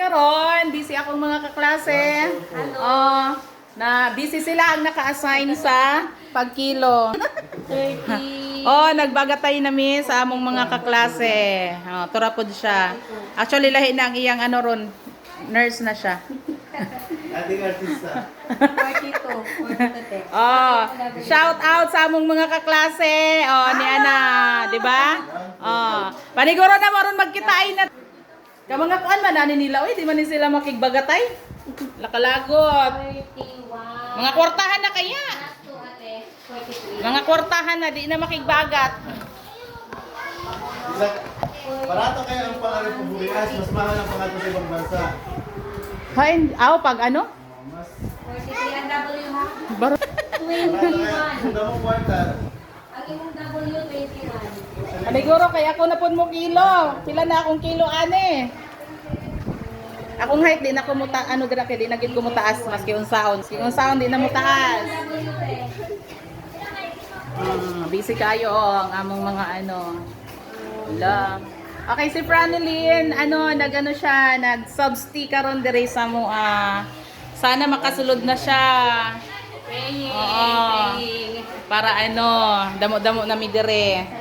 Karon, busy akong mga kaklase. Oh, na busy sila ang naka-assign sa pagkilo. 30. Oh, nagbagatay na mi sa among mga kaklase. Oh, turapod siya. Actually lahi na ang iyang ano ron. Nurse na siya. Ating artista. 42. 42. Oh, shout out sa among mga kaklase. Oh, ni Ana, 'di ba? Oh, paniguro na maron magkitain na. Ka mga kuan man ani nila, oy, di man ni sila makigbagatay. Lakalagot. 31. Mga kwartahan na kaya. Ate. 43. Mga kwartahan na di na makigbagat. Isa, parato kayo ang pangalan ng Burias, mas mahal ang pangalan sa ibang bansa. Hay, aw pag ano? Mas 43 ang W ha? Baro. parato kayo ang damang kwarta. Ang imong W, 21. Paniguro kay ako na pud mo kilo. Pila na akong kilo ane. Akong height di na ko muta ano dira kay di na gid ko mutaas maski unsaon. Maski unsaon di na mutaas. Ah, busy kayo oh, ang among mga ano. Wala. Okay, si Franelyn, ano, nagano siya, nag-substi karon dire sa mo ah. Sana makasulod na siya. Praying. Oo. Para ano, damo-damo na mi dire.